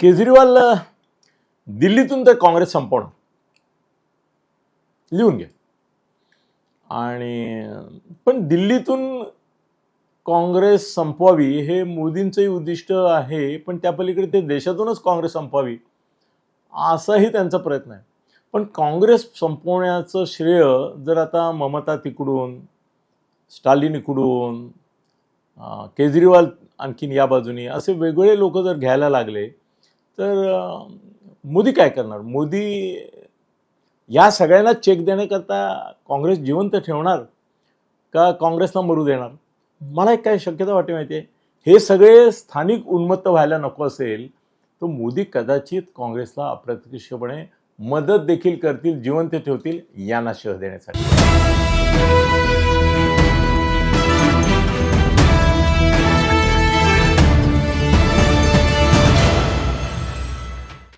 केजरीवाल दिल्लीतून तर काँग्रेस संपवणार. लिहून घ्या. आणि पण दिल्लीतून काँग्रेस संपवावी हे मोदींचंही उद्दिष्ट आहे पण त्या पलीकडे ते देशातूनच काँग्रेस संपवावी असाही त्यांचा प्रयत्न आहे. पण काँग्रेस संपवण्याचं श्रेय जर आता ममता तिकडून स्टालिन इकडून केजरीवाल आणखीन या बाजूनी असे वेगवेगळे लोक जर घ्यायला लागले तर मोदी काय करणार? मोदी या सगळ्यांना चेक देण्याकरता काँग्रेस जिवंत ठेवणार का काँग्रेसला मरू देणार? मला एक काय शक्यता वाटते माहिती आहे हे सगळे स्थानिक उन्मत्त व्हायला नको असेल तर मोदी कदाचित काँग्रेसला अप्रत्यक्षपणे मदत देखील करतील जिवंत ठेवतील यांना शह देण्यासाठी.